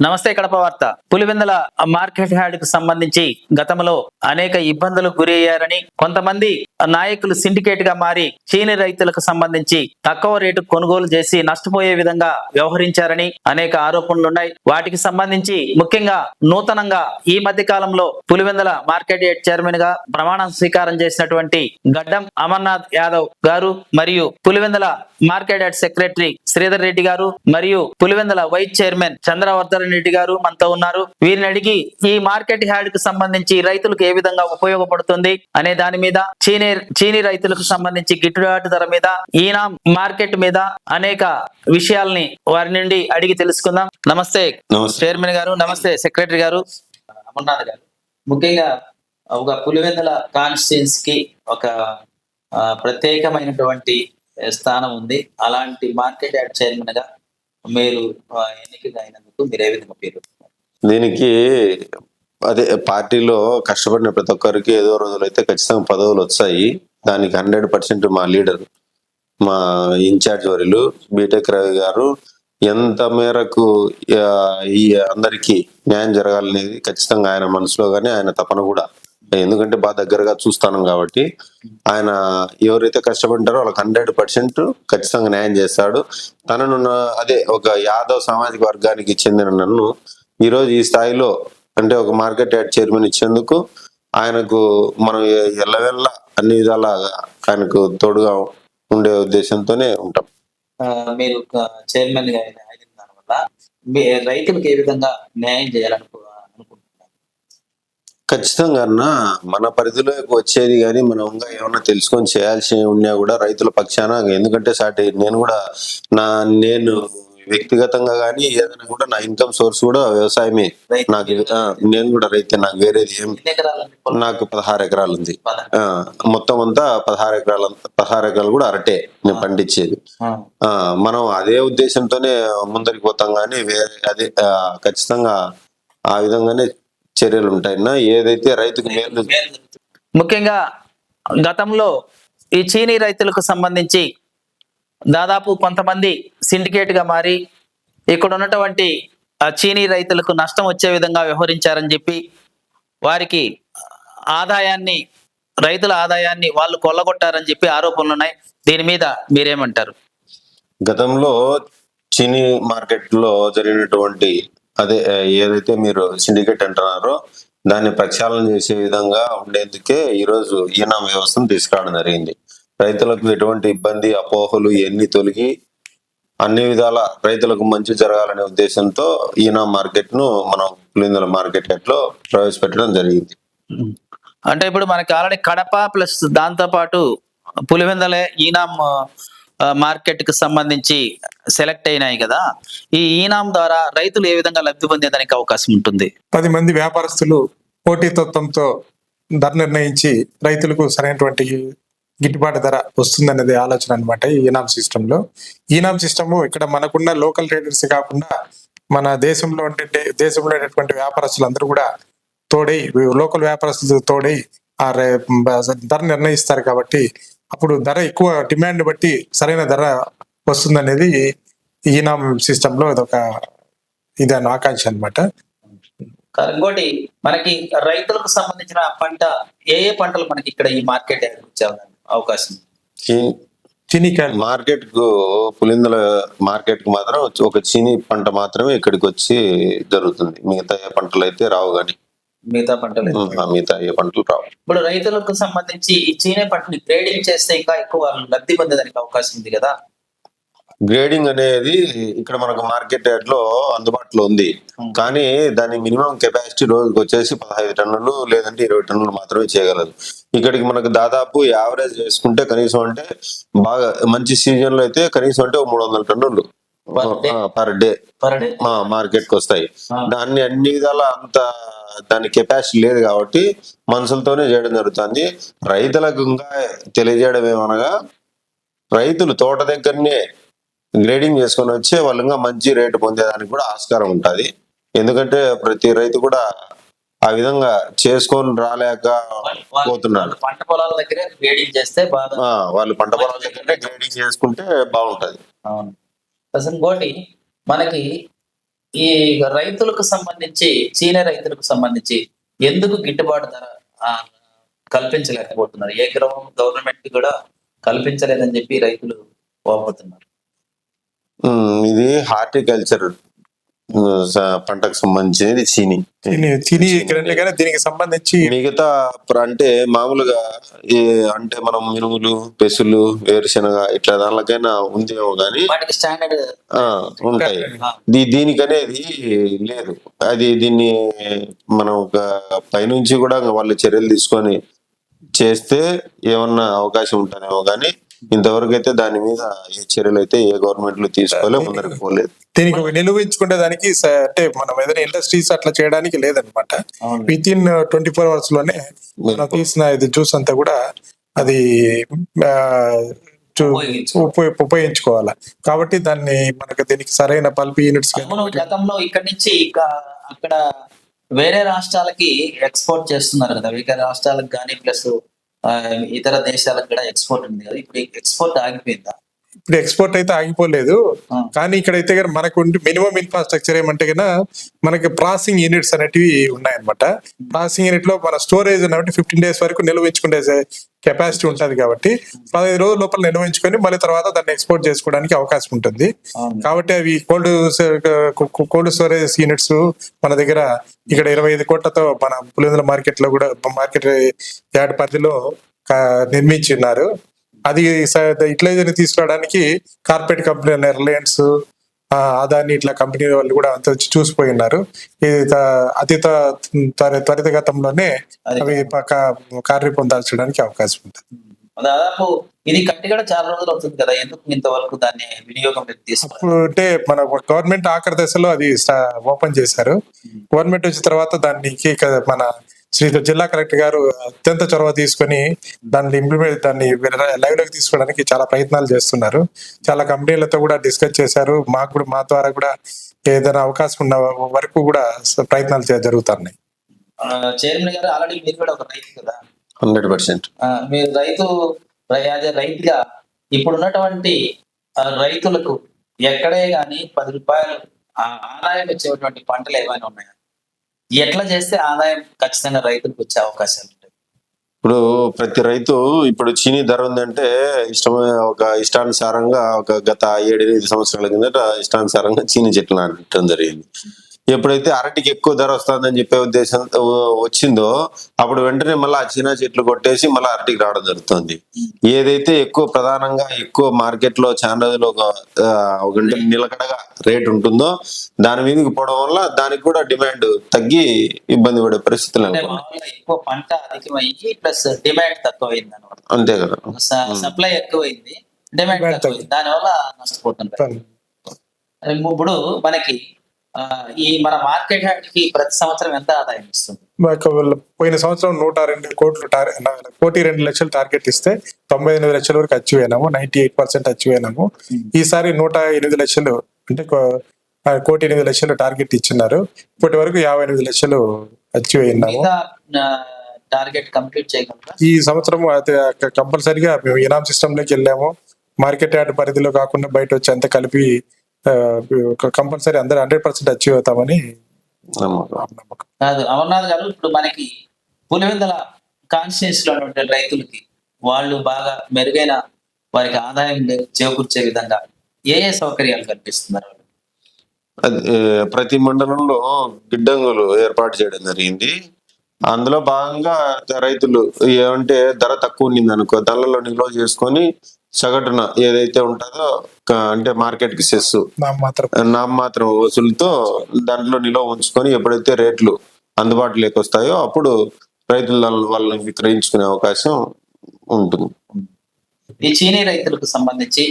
నమస్తే కడప వార్త. పులివెందల మార్కెట్ యార్డ్కు సంబంధించి గతంలో అనేక ఇబ్బందులకు గురి అయ్యారని కొంతమంది నాయకులు సిండికేట్గా మారి చీని రైతులకు సంబంధించి తక్కువ రేటు కొనుగోలు చేసి నష్టపోయే విధంగా వ్యవహరించారని అనేక ఆరోపణలున్నాయి వాటికి సంబంధించి ముఖ్యంగా నూతనంగా ఈ మధ్య కాలంలో పులివెందల మార్కెట్ యార్డ్ చైర్మన్గా ప్రమాణ స్వీకారం చేసినటువంటి గడ్డం అమర్నాథ్ యాదవ్ గారు మరియు Pulivendula market yard secretary Sridhar Reddy garu మరియు పులివెందల వైస్ చైర్మన్ చంద్రవర్ధన్ రెడ్డి గారు మనతో ఉన్నారు. వీరిని అడిగి ఈ మార్కెట్ యార్డ్కు సంబంధించి రైతులకు ఏ విధంగా ఉపయోగపడుతుంది అనే దాని మీద చీనీ చీనీ రైతులకు సంబంధించి గిట్టుబాటు ధర మీద ఈనా మార్కెట్ మీద అనేక విషయాల్ని వారి నుండి అడిగి తెలుసుకుందాం. నమస్తే చైర్మన్ గారు నమస్తే సెక్రటరీ గారు. అమర్నాథ్ గారు. ముఖ్యంగా ఒక పులివెందుల కాన్స్టిట్యున్స్కి ఒక ప్రత్యేకమైనటువంటి స్థానం ఉంది. అలాంటి మార్కెట్ యార్డ్ చైర్మన్గా మీరు ఆ, అయినందుకు మీరు ఏ విధంగా పేరు దీనికి అదే పార్టీలో కష్టపడిన ప్రతి ఒక్కరికి ఏదో రోజులు అయితే ఖచ్చితంగా పదవులు వచ్చాయి దానికి హండ్రెడ్ పర్సెంట్ మా లీడర్ మా ఇన్ఛార్జ్ వరులు బీటెక్ రవి గారు ఎంత మేరకు ఈ అందరికీ న్యాయం జరగాలనేది ఖచ్చితంగా ఆయన మనసులో కానీ ఆయన తపన కూడా ఎందుకంటే బాగా దగ్గరగా చూస్తాను కాబట్టి ఆయన ఎవరైతే కష్టపడ్డారో వాళ్ళకి హండ్రెడ్ పర్సెంట్ ఖచ్చితంగా న్యాయం చేస్తాడు. తనను అదే ఒక యాదవ్ సామాజిక వర్గానికి చెందిన నన్ను ఈ రోజు ఈ స్థాయిలో అంటే ఒక మార్కెట్ యార్డ్ చైర్మన్ ఇచ్చేందుకు ఆయనకు మనం ఎల్లవెల్ల అన్ని విధాల ఆయనకు తోడుగా ఉండే ఉద్దేశంతోనే ఉంటాం. మీరు చైర్మన్గా అయిన దానివల్ల మీ రైతులకు ఏ విధంగా న్యాయం చేయాలనుకో ఖచ్చితంగా అన్న మన పరిధిలోకి వచ్చేది కానీ మనం ఇంకా ఏమన్నా తెలుసుకొని చేయాల్సి ఉన్నా కూడా రైతుల పక్షాన ఎందుకంటే సాటి నేను కూడా నా నేను వ్యక్తిగతంగా కానీ ఏదైనా కూడా నా ఇన్కమ్ సోర్స్ కూడా వ్యవసాయమే. నాకు నేను కూడా రైతే నాకు వేరేది ఏం? నాకు పదహారు ఎకరాలు ఉంది మొత్తం అంతా పదహారు ఎకరాలు పదహారు ఎకరాలు కూడా అరటే నేను పండించేది. ఆ, మనం అదే ఉద్దేశంతోనే ముందరికి పోతాం కానీ వేరే అదే ఖచ్చితంగా ఆ విధంగానే చర్యలు ఉంటాయన్నా ఏదైతే రైతుకు మేలు ముఖ్యంగా గతంలో ఈ చీనీ రైతులకు సంబంధించి దాదాపు కొంతమంది సిండికేట్గా మారి ఇక్కడ ఉన్నటువంటి ఆ చీనీ రైతులకు నష్టం వచ్చే విధంగా వ్యవహరించారని చెప్పి వారికి ఆదాయాన్ని రైతుల ఆదాయాన్ని వాళ్ళు కొల్లగొట్టారని చెప్పి ఆరోపణలు ఉన్నాయి. దీని మీద మీరేమంటారు? గతంలో చీనీ మార్కెట్లో జరిగినటువంటి అదే ఏదైతే మీరు సిండికేట్ అంటున్నారో దాన్ని ప్రక్షాళన చేసే విధంగా ఉండేందుకే ఈరోజు ఈనా వ్యవస్థను తీసుకురావడం జరిగింది. రైతులకు ఎటువంటి ఇబ్బంది అపోహలు ఇవన్నీ తొలగి అన్ని విధాల రైతులకు మంచి జరగాలనే ఉద్దేశంతో ఈనా మార్కెట్ను మనం పులిందల మార్కెట్లో ప్రవేశపెట్టడం జరిగింది. అంటే ఇప్పుడు మనకి ఆల్రెడీ కడప ప్లస్ దాంతో పాటు పులివెందలే ఈనాం మార్కెట్కి సంబంధించి సెలెక్ట్ అయినాయి కదా. ఈ ఈనాం ద్వారా రైతులు ఏ విధంగా లబ్ధి పొందేదానికి అవకాశం ఉంటుంది? పది మంది వ్యాపారస్తులు పోటీతత్వంతో ధర నిర్ణయించి రైతులకు సరైనటువంటి గిట్టుబాటు ధర వస్తుందనేది ఆలోచన అనమాట ఈ ఈనామ్ సిస్టమ్లో ఈనాం సిస్టమ్ ఇక్కడ మనకున్న లోకల్ ట్రేడర్స్ కాకుండా మన దేశంలో ఉండే దేశంలో ఉన్నటువంటి వ్యాపారస్తులందరూ కూడా తోడై లోకల్ వ్యాపారస్తులతో తోడై ఆ ధర నిర్ణయిస్తారు కాబట్టి అప్పుడు ధర ఎక్కువ డిమాండ్ బట్టి సరైన ధర వస్తుందనేది ఈనామ్ సిస్టమ్లో ఇదొక ఇదాని ఆకాంక్ష అన్నమాట. ఇంకోటి మనకి రైతులకు సంబంధించిన పంట ఏ ఏ పంటలు మనకి ఇక్కడ ఈ మార్కెట్ అవకాశం? చీ- చినికాయలు మార్కెట్కు పులిందల మార్కెట్కు మాత్రం ఒక చీనీ పంట మాత్రమే ఇక్కడికి వచ్చి జరుగుతుంది మిగతా ఏ పంటలు అయితే రావు గాని. మిగతా పంటలు మిగతా ఏ పంటలు రావు. ఇప్పుడు రైతులకు సంబంధించి ఈ చీనే పంటని గ్రేడింగ్ చేస్తే ఇంకా ఎక్కువ లబ్ధి పొందేదానికి అవకాశం ఉంది కదా? గ్రేడింగ్ అనేది ఇక్కడ మనకు మార్కెట్ రేట్లో అందుబాటులో ఉంది. కానీ దాని మినిమం కెపాసిటీ రోజుకి వచ్చేసి పదహైదు టన్నులు లేదంటే ఇరవై టన్నులు మాత్రమే చేయగలదు. ఇక్కడికి మనకు దాదాపు యావరేజ్ చేసుకుంటే కనీసం అంటే బాగా మంచి సీజన్లో అయితే కనీసం అంటే మూడు వందల టన్నులు? పర్ డే పర్ డే మార్కెట్కి వస్తాయి. దాన్ని అన్ని విధాల అంత దాని కెపాసిటీ లేదు కాబట్టి మనుషులతోనే చేయడం జరుగుతుంది. రైతులకు ఇంకా తెలియజేయడం ఏమనగా రైతులు తోట దగ్గరనే గ్రేడింగ్ చేసుకొని వచ్చే వాళ్ళు ఇంకా మంచి రేటు పొందేదానికి కూడా ఆస్కారం ఉంటది. ఎందుకంటే ప్రతి రైతు కూడా ఆ విధంగా చేసుకొని రాలేక పోతున్నాడు. పంట పొలాల దగ్గర గ్రేడింగ్ చేస్తే వాళ్ళు పంట పొలాల దగ్గరనే గ్రేడింగ్ చేసుకుంటే బాగుంటది. అసలు ఇంకోటి మనకి ఈ రైతులకు సంబంధించి చీన రైతులకు సంబంధించి ఎందుకు గిట్టుబాటు ధర కల్పించలేకపోతున్నారు? ఏ గ్రహం గవర్నమెంట్ కూడా కల్పించలేదని చెప్పి రైతులు వాపోతున్నారు ఇది హార్టికల్చర్ పంటకు సంబంధించినది చీని. తిని తిని రెండే కానీ దీనికి సంబంధించి మిగతా అంటే మామూలుగా ఈ అంటే మనం మినుములు పెసులు వేరుశనగ ఇట్లా దానికైనా ఉందేమో గానీ వాటికి స్టాండర్డ్ ఆ, ఉంటాయి. దీ దీనికనేది లేదు. అది దీన్ని మనం ఒక పైనుంచి కూడా వాళ్ళు చర్యలు తీసుకొని చేస్తే ఏమన్నా అవకాశం ఉంటుందేమో కానీ ఇంతవరకు అయితే దాని మీద ఏ చర్యలు అయితే ఏ గవర్నమెంట్లు తీసుకోలే ముందరికి పోలేదు దీనికి ఒక నిలువించుకునే దానికి అంటే మనం ఏదైనా ఇండస్ట్రీస్ అట్లా చేయడానికి లేదనమాట. విత్ ఇన్ ట్వంటీ ఫోర్ అవర్స్లోనే మనం తీసిన ఇది జ్యూస్ అంతా కూడా అది ఉపయోగించుకోవాలి. ఉపయోగ- ఉపయోగించుకోవాలి కాబట్టి దాన్ని మనకు దీనికి సరైన పల్ప్ యూనిట్స్ గతంలో ఇక్కడి నుంచి ఇక అక్కడ వేరే రాష్ట్రాలకి ఎక్స్పోర్ట్ చేస్తున్నారు కదా వేరే రాష్ట్రాలకు కానీ ప్లస్ ఇతర దేశాలకు కూడా ఎక్స్పోర్ట్ ఉంది కదా. ఇప్పుడు ఎక్స్పోర్ట్ ఆగిపోయిందా? ఇప్పుడు ఎక్స్పోర్ట్ అయితే ఆగిపోలేదు. కానీ ఇక్కడైతే కనుక మనకు మినిమం ఇన్ఫ్రాస్ట్రక్చర్ ఏమంటే కన్నా మనకి ప్రాసెసింగ్ యూనిట్స్ అనేటివి ఉన్నాయన్నమాట ప్రాసెసింగ్ యూనిట్లో మన స్టోరేజ్ ఉన్నట్టు ఫిఫ్టీన్ డేస్ వరకు నిల్వించుకునే కెపాసిటీ ఉంటది కాబట్టి పదహైదు రోజుల లోపల నిల్వించుకొని మళ్ళీ తర్వాత దాన్ని ఎక్స్పోర్ట్ చేసుకోవడానికి అవకాశం ఉంటుంది. కాబట్టి అవి కోల్డ్ కోల్డ్ స్టోరేజ్ యూనిట్స్ మన దగ్గర ఇక్కడ ఇరవై ఐదు కోట్లతో మన పులివెందుల మార్కెట్లో కూడా మార్కెట్ యార్డ్ పరిధిలో నిర్మించి ఉన్నారు అది యూటిలైజర్ తీసుకురావడానికి కార్పొరేట్ కంపెనీ రిలయన్స్ అదాని ఇట్లా కంపెనీ వాళ్ళు కూడా అంత వచ్చి చూసిపోయి ఉన్నారు అతి త్వరితగతంలోనే అవి పక్క- కార్య పొందాల్చడానికి అవకాశం ఉంటుంది దాదాపు ఇది కట్టి కూడా చాలా రోజులు అవుతుంది కదా? ఎందుకు ఇంతవరకు దాన్ని వినియోగం అంటే మన గవర్నమెంట్ ఆఖరి దశలో అది ఓపెన్ చేశారు. గవర్నమెంట్ వచ్చిన తర్వాత దానికి మన శ్రీ జిల్లా కలెక్టర్ గారు అత్యంత చొరవ తీసుకొని దాన్ని ఇంప్లిమెంట్ దాన్ని లైవ్లోకి తీసుకోవడానికి చాలా ప్రయత్నాలు చేస్తున్నారు. చాలా కంపెనీలతో కూడా డిస్కస్ చేశారు. మాకు కూడా మా ద్వారా కూడా ఏదైనా అవకాశం ఉన్న వరకు కూడా ప్రయత్నాలు జరుగుతున్నాయి. చైర్మన్ గారు ఆల్రెడీ మీరు కూడా ఒక రైతు కదా? Hundred percent. ఆ, మీరు రైతు రైతుగా ఇప్పుడు ఉన్నటువంటి ఆ, రైతులకు ఎక్కడే గాని పది రూపాయలు ఆ, ఆదాయం వచ్చేటువంటి పంటలు ఏమైనా ఉన్నాయా? ఎట్లా చేస్తే ఆదాయం ఖచ్చితంగా రైతులకు వచ్చే అవకాశాలు ఉంటాయి? ఇప్పుడు ప్రతి రైతు ఇప్పుడు చీనీ ధర ఉందంటే ఇష్టమైన ఒక ఇష్టానుసారంగా ఒక గత ఏడు ఎనిమిది సంవత్సరాల కిందట ఇష్టానుసారంగా చీనీ చెట్లు నాటడం జరిగింది. ఎప్పుడైతే అరటికి ఎక్కువ ధర వస్తుందని చెప్పే ఉద్దేశం వచ్చిందో అప్పుడు వెంటనే మళ్ళీ ఆ చీనా చెట్లు కొట్టేసి మళ్ళీ అరటికి రావడం జరుగుతుంది. ఏదైతే ఎక్కువ ప్రధానంగా ఎక్కువ మార్కెట్లో చాలా రోజులు ఒక ఒక నిలకడగా రేట్ ఉంటుందో దాని మీదకి పోవడం వల్ల దానికి కూడా డిమాండ్ తగ్గి ఇబ్బంది పడే పరిస్థితులు ఎక్కువ పంట అధికమయ్యి ప్లస్ డిమాండ్ తక్కువ అనమాట అంతే కదా. సప్లై ఎక్కువైంది డిమాండ్ దానివల్ల నష్టపోతున్నారు ఇప్పుడు మనకి ఈ మన మార్కెట్కి ప్రతి సంవత్సరం ఎంత ఆదాయం ఇస్తుంది? పోయిన సంవత్సరం నూట రెండు కోట్లు కోటి రెండు లక్షలు టార్గెట్ ఇస్తే తొంభై ఎనిమిది లక్షల వరకు అచీవ్ అయినాము నైన్టీ ఎయిట్ పర్సెంట్ అచీవ్ అయినాము ఈసారి నూట ఎనిమిది లక్షలు అంటే కోటి ఎనిమిది లక్షలు టార్గెట్ ఇచ్చినారు ఇప్పటి వరకు యాభై ఎనిమిది లక్షలు అచీవ్ అయినాము. టార్గెట్ కంప్లీట్ చేయగలరా? ఈ సంవత్సరం కంపల్సరిగా మేము ఇనామ్ సిస్టమ్లోకి వెళ్ళాము. మార్కెట్ యార్డ్ పరిధిలో కాకుండా బయట వచ్చి అంతా కలిపి కంపల్సరీ అందరూ హండ్రెడ్ పర్సెంట్ అచీవ్ అవుతామని కాదు అమర్నాథ్ గారు ఇప్పుడు మనకి పులివెందల కాన్స్టిట్యూన్స్లో ఉండే రైతులకి వాళ్ళు బాగా మెరుగైన వారికి ఆదాయం చేకూర్చే విధంగా ఏ ఏ సౌకర్యాలు కల్పిస్తున్నారు ప్రతి మండలంలో గిడ్డంగులు ఏర్పాటు చేయడం జరిగింది. అందులో భాగంగా రైతులు ఏమంటే ధర తక్కువ ఉండింది అనుకో దానిలో నిల్వ చేసుకొని సగటున ఏదైతే ఉంటుందో అంటే మార్కెట్కి సెస్ నా మాత్రం నామమాత్రం వసూలుతో దాంట్లో నిల్వ ఉంచుకొని ఎప్పుడైతే రేట్లు అందుబాటులోకి వస్తాయో అప్పుడు రైతులు వాళ్ళని విక్రయించుకునే అవకాశం ఉంటుంది. ఈ చీనీ రైతులకు సంబంధించి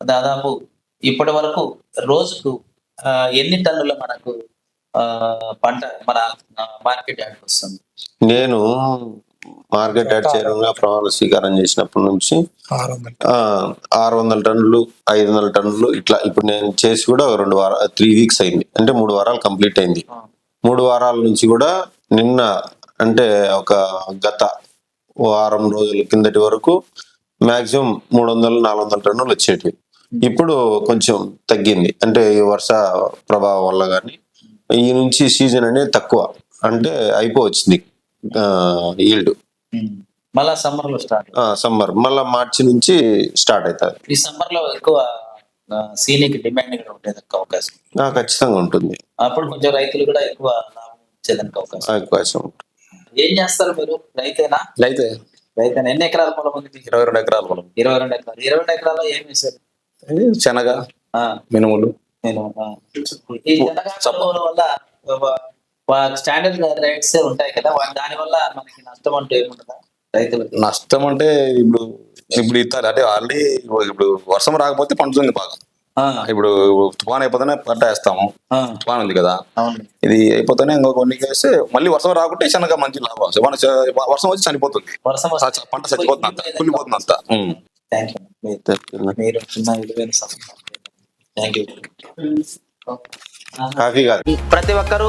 దాదాపు ఇప్పటి వరకు రోజుకు ఎన్ని టన్నుల మనకు ఆ, పంట మన మార్కెట్ యార్డ్కి వస్తుంది? నేను మార్కెట్ యాడ్ చేయడంగా ప్రమాణ స్వీకారం చేసినప్పటి నుంచి ఆరు వందలు టన్నులు ఐదు వందల టన్నులు ఇట్లా ఇప్పుడు నేను చేసి కూడా ఒక రెండు వారాలు త్రీ వీక్స్ అయింది. అంటే మూడు వారాలు కంప్లీట్ అయింది. మూడు వారాల నుంచి కూడా నిన్న అంటే ఒక గత వారం రోజుల కిందటి వరకు మాక్సిమం మూడు వందలు నాలుగు వందల టన్నులు వచ్చేటివి. ఇప్పుడు కొంచెం తగ్గింది. అంటే ఈ వర్ష ప్రభావం వల్ల కానీ ఈ నుంచి సీజన్ అనేది తక్కువ. అంటే అయిపోవచ్చింది. ఈల్డ్ మళ్ళా సమ్మర్లో స్టార్ట్ సమ్మర్ మళ్ళా మార్చి నుంచి స్టార్ట్ అవుతుంది ఈ సమ్మర్లో ఎక్కువ సీలింగ్ డిమాండ్ కూడా ఉండేదానికి అవకాశం. ఖచ్చితంగా ఉంటుంది. అప్పుడు కొంచెం రైతులు కూడా ఎక్కువ లాభం అవకాశం. అవకాశం ఉంటుంది. ఏం చేస్తారు మీరు? రైతేనా? రైతేనా? ఎన్ని ఎకరాల పొలం ఉంది? ఇరవై రెండు ఎకరాల పొలం. ఇరవై రెండు ఎకరాలు. ఇరవై రెండు ఎకరాలు ఏం వేశారు? శనగ ఆ, మినుములు. నేను. ఈ జనగాల వల్ల స్టాండర్డ్ రేట్స్ ఉంటాయి కదా దాని వల్ల మనకి నష్టం అంటూ ఏముంటుందా రైతులకి? నష్టం అంటే ఇప్పుడు ఇప్పుడు ఇస్తారు అంటే ఆల్రెడీ ఇప్పుడు వర్షం రాకపోతే పండుతుంది బాగా ఆ, ఇప్పుడు తుఫాన్ అయిపోతేనే పంట వేస్తాము. తుఫాన్ ఉంది కదా. అవును. ఇది అయిపోతేనే ఇంకో కొన్ని వేస్తే మళ్ళీ వర్షం రాకుంటే శనగ మంచి లాభం. మన వర్షం వచ్చి చనిపోతుంది. పంట చచ్చిపోతుంది అంత కుళ్ళిపోతుంది అంత కాఫీ కాదు. ప్రతి ఒక్కరూ